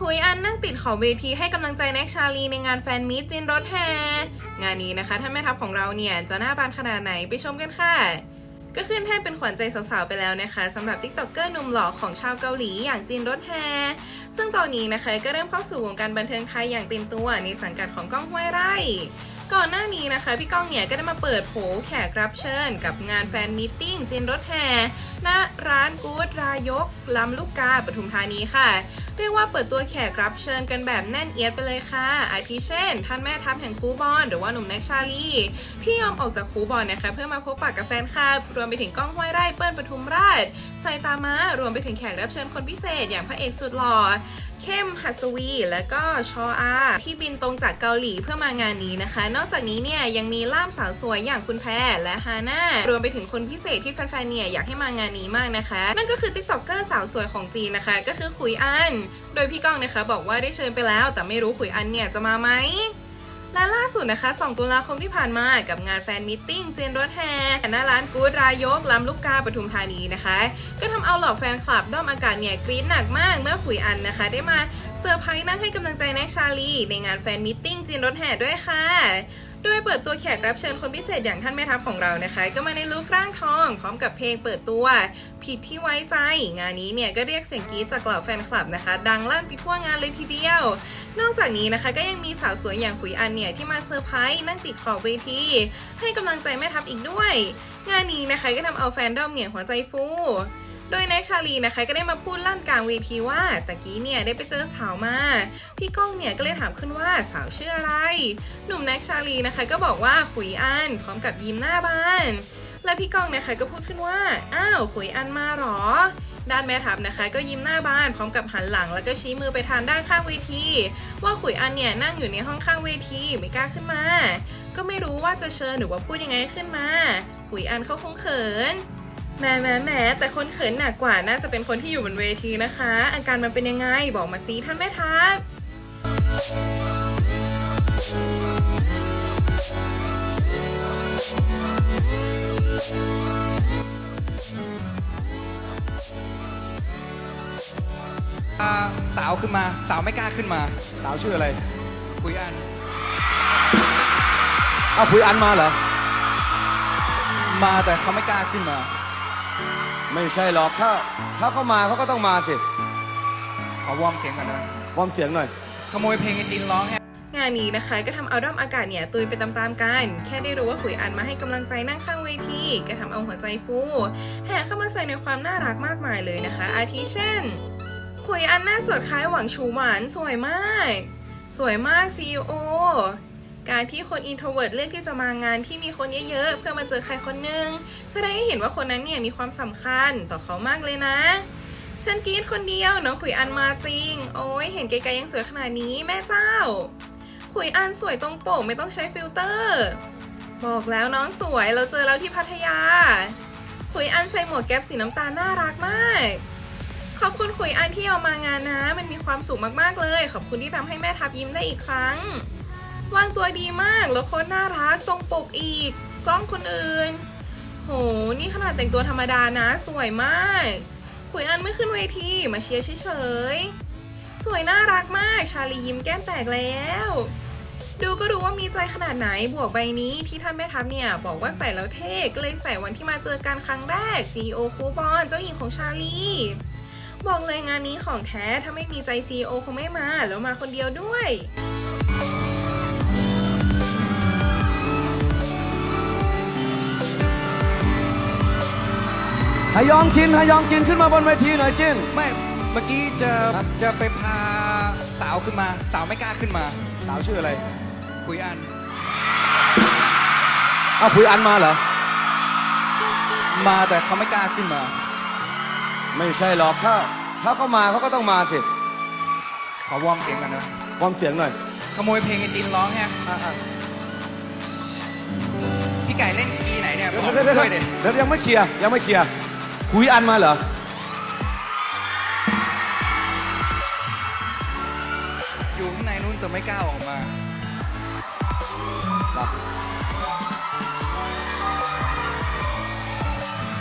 คุยอันนั่งติดขอบเวทีให้กำลังใจแน็กชาลีในงานแฟนมีตจินรถแห่งานนี้นะคะท่านแม่ทัพของเราเนี่ยจะหน้าบานขนาดไหนไปชมกันค่ะ ก็ขึ้นแท่นเป็นขวัญใจสาวๆไปแล้วนะคะสำหรับติ๊กต็อกเกอร์หนุ่มหล่อของชาวเกาหลีอย่างจินรถแฮซึ่งตอนนี้นะคะก็เริ่มเข้าสู่วงการบันเทิงไทยอย่างเต็มตัวในสังกัดของก้องห้วยไร่ก่อนหน้านี้นะคะ พี่ก้องเนี่ยก็ได้มาเปิดโผแขกรับเชิญ กับงานแฟนมิทติ้งจินรถแห่ ณร้านกู๊ดรายกลำลูกกาปทุมธานีค่ะ เรียกว่าเปิดตัวแขกรับเชิญกันแบบแน่นเอียดไปเลยค่ะ อาทิเช่น ท่านแม่ทัพแห่งคูบอลหรือว่าหนุ่มแน็กชาลีที่ยอมออกจากคูบอลนะคะ เพื่อมาพบปะกับแฟนคลับ รวมไปถึงก้องห้วยไร่เปิ้ลปทุมราชไซตามะรวมไปถึงแขกรับเชิญคนพิเศษ อย่างพระเอกสุดหล่อเข้มหัสวี และก็ชออาที่บินตรงจากเกาหลีเพื่อมางานนี้นะคะ นอกจากนี้เนี่ยยังมีล่ามสาวสวยอย่างคุณแพรและฮาน่ารวมไปถึงคนพิเศษที่แฟนๆเนี่ยอยากให้มางานนี้มากนะคะ นั่นก็คือติ๊กต็อกเกอร์สาวสวยของจีนนะคะ ก็คือขุยอัน โดยพี่ก้องนะคะ บอกว่าได้เชิญไปแล้ว แต่ไม่รู้ขุยอันเนี่ยจะมาไหมและล่าสุดนะคะ 2 ตุลาคมที่ผ่านมากับงานแฟนมิทติ้งเจนรถแฮหน้าร้านกู๊ดรายกลำลูกกาปทุมธานีนะคะ ก็ทำเอาเหล่าแฟนคลับด้อมอากาศเนี่ยกรี๊ดหนักมากเมื่อขุยอันนะคะ ได้มาเซอร์ไพรส์นั่งให้กำลังใจแน็กชาลี ในงานแฟนมิทติ้งเจีนรถแห่ด้วยค่ะ โดยเปิดตัวแขกรับเชิญคนพิเศษอย่างท่านแม่ทัพของเรานะคะ ก็มาในลุคร่างทอง พร้อมกับเพลงเปิดตัว ผิดที่ไว้ใจ งานนี้เนี่ยก็เรียกเสียงกรี๊ดจากเหล่าแฟนคลับนะคะ ดังลั่นไปทั่วงานเลยทีเดียว นอกจากนี้นะคะก็ยังมีสาวสวยอย่างขุยอันเนี่ยที่มาเซอร์ไพรส์นั่งติดขอบเวทีให้กำลังใจแม่ทัพอีกด้วย งานนี้นะคะก็ทำเอาแฟนดอมเนี่ยหัวใจฟู โดยแน็กชาลีนะคะก็ได้มาพูดลั่นกลางเวทีว่าตะกี้เนี่ยได้ไปเจอสาวมา พี่ก้องเนี่ยก็เลยถามขึ้นว่าสาวชื่ออะไร หนุ่มแน็กชาลีนะคะก็บอกว่าขุยอันพร้อมกับยิ้มหน้าบาน และพี่ก้องนะคะก็พูดขึ้นว่าอ้าวขุยอันมาหรอ ด้านแม่ทัพนะคะ ก็ยิ้มหน้าบานพร้อมกับหันหลัง แล้วก็ชี้มือไปทางด้านข้างเวที ว่าขุยอันเนี่ยนั่งอยู่ในห้องข้างเวทีไม่กล้าขึ้นมา ก็ไม่รู้ว่าจะเชิญหรือว่าพูดยังไงขึ้นมาขุยอันเขาคงเขิน แหมแหมแหมแต่คนเขินหนักกว่าน่าจะเป็นคนที่อยู่บนเวทีนะคะ อาการมันเป็นยังไงบอกมาสิท่านแม่ทัพอ่าสาวขึ้นมา สาวไม่กล้าขึ้นมา สาวชื่ออะไรคุยอันเอาวคุยอันมาเหรอ มาแต่เขาไม่กล้าขึ้นมา ไม่ใช่หรอกถ้าถ้าเขามาเขาก็ต้องมาสิขอวอร์มเสียงก่อนนะวอร์มเสียงหน่อย ขโมยเพลงไอจินร้องแฮะงานนี้นะคะก็ทำเอาด้อมอากาศเนี่ยตุยไปตามๆกัน แค่ได้รู้ว่าขุยอันมาให้กำลังใจนั่งข้างเวทีก็ทำเอาหัวใจฟูแห่เข้ามาใส่ในความน่ารักมากมายเลยนะคะ อาทิเช่น ขุยอันหน้าสดคล้ายหวังชูหวานสวยมาก สวยมาก CEO การที่คนอินโทรเวิร์ดเลือกที่จะมางานที่มีคนเยอะๆ เพื่อมาเจอใครคนหนึ่งแสดงให้เห็นว่าคนนั้นเนี่ยมีความสำคัญต่อเขามากเลยนะ ฉันกรีดคนเดียวน้องขุยอันมาจริง โอ้ยเห็นไกลๆยังสวยขนาดนี้แม่เจ้า ขุยอันสวยตรงปกไม่ต้องใช้ฟิลเตอร์ บอกแล้วน้องสวยเราเจอแล้วที่พัทยา ขุยอันใส่หมวกแก๊ปสีน้ำตาลน่ารักมากขอบคุณขุยอันที่เอามางานนะ มันมีความสุขมากๆเลย ขอบคุณที่ทำให้แม่ทับยิ้มได้อีกครั้ง วางตัวดีมากแล้วโค้ดน่ารักตรงปกอีก กล้องคนอื่น โห นี่ขนาดแต่งตัวธรรมดานะ สวยมากขุยอันไม่ขึ้นเวทีมาเชียร์เฉยๆ สวยน่ารักมาก ชาลียิ้มแก้มแตกแล้ว ดูก็รู้ว่ามีใจขนาดไหนบวกใบนี้ที่ท่านแม่ทัพเนี่ยบอกว่าใส่แล้วเท่ก็เลยใส่วันที่มาเจอกันครั้งแรก CEO คูบอลเจ้าหญิงของชาลีบอกเลยงานนี้ของแท้ถ้าไม่มีใจ CEO คงไม่มาแล้วมาคนเดียวด้วย ฮยองจินฮยองจินขึ้นมาบนเวทีหน่อยจิน ไม่เมื่อกี้จะจะไปพาสาวขึ้นมา สาวไม่กล้าขึ้นมา สาวชื่ออะไร คุยอันอ้าวคุยอันมาเหรอ มาแต่เขาไม่กล้าขึ้นมา ไม่ใช่หรอกถ้าถ้าเขามาเขาก็ต้องมาสิ ขอวอร์มเสียงก่อนนะวอร์มเสียงหน่อย ขโมยเพลงไอจินร้องแฮะอะอะพี่ไก่เล่นคีย์ไหนเนี่ยเดี๋ยวบอกเดี๋ยวเดี๋ยวช่วยเด็เดี๋ยวยังไม่เคลียร์ยังไม่เคลียร์ คุยอันมาเหรอ อยู่ข้างในนู้นแต่ไม่กล้าออกมา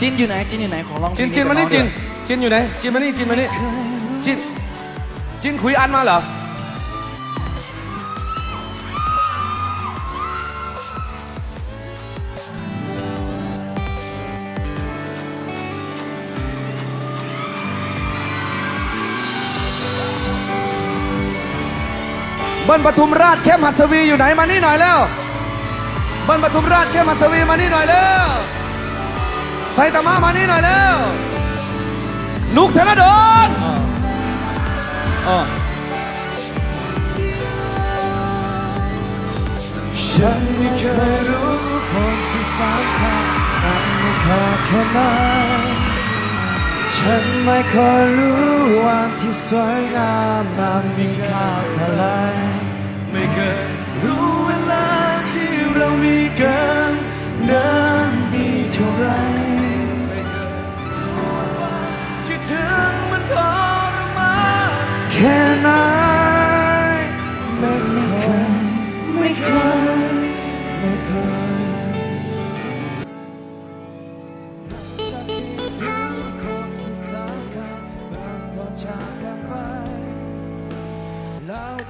จินอยู่ไหนจินอยู่ไหนขอลองเพลจิงนจินมานี่กับจินองด้วยจินอยู่ไหนจินมานี่จินมานี่จินจินคุยอันมาเหรอ เบิ้ลปทุมราชเข้มหัสวีอยู่ไหนมานี่หน่อยแล้วเบิ้ลปทุมราชเข้มหัสวีมานี่หน่อยแล้วไซตามะมานี่หน่อยแล้วนุกธนดลฉันไม่เคยรู้คนที่สำคัญนั้นมีค่าแค่ไหน ฉันไม่เคยรู้วันที่สวยงามนั้นมีค่าเท่าไรไม่เคยรู้เวลาที่เรามีกันนั้นดีเท่าไร